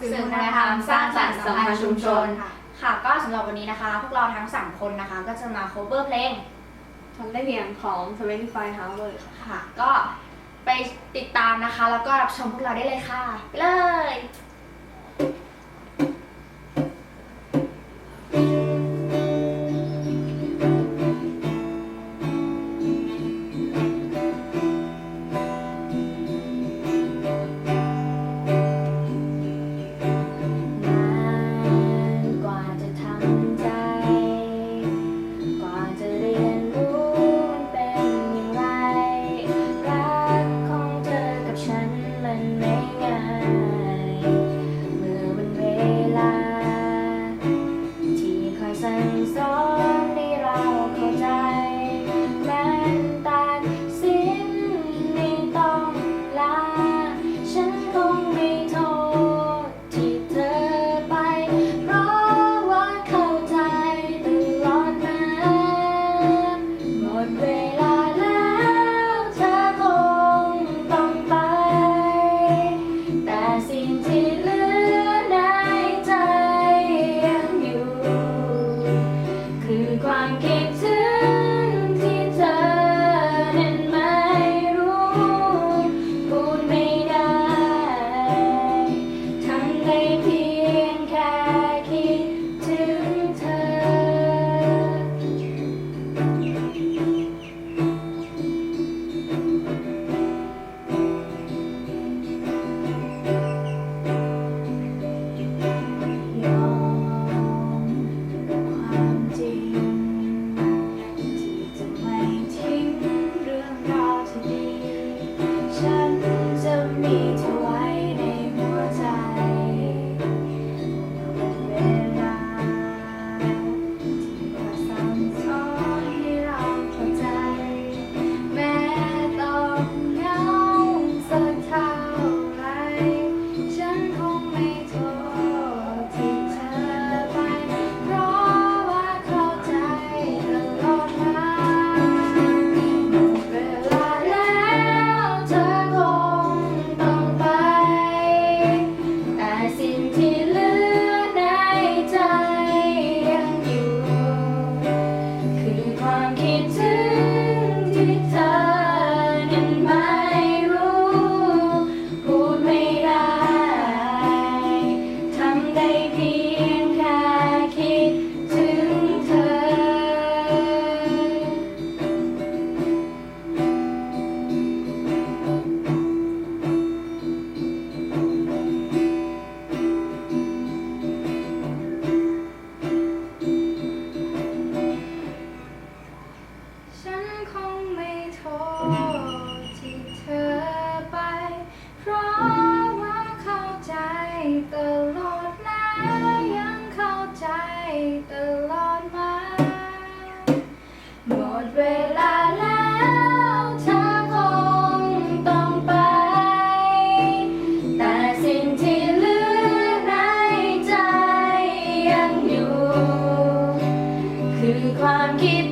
สื่อคุณธรรมสร้างสรรค์สัมพันธ์ชุมชน ค่ะก็สำหรับวันนี้นะคะ พวกเราทั้งสามคนนะคะ ก็จะมา cover เพลงทำได้เพียงของ25 Hours ค่ะ ก็ไปติดตามนะคะ แล้วก็รับชมพวกเราได้เลยค่ะ ไปเลย แฉันคงไม่โทษที่เธอไป เพราะว่าเข้าใจตลอดนะยังเข้าใจตลอดมา หมดเวลาแล้วเธอคงต้องไป แต่สิ่งที่เหลือในใจยังอยู่ คือความคิด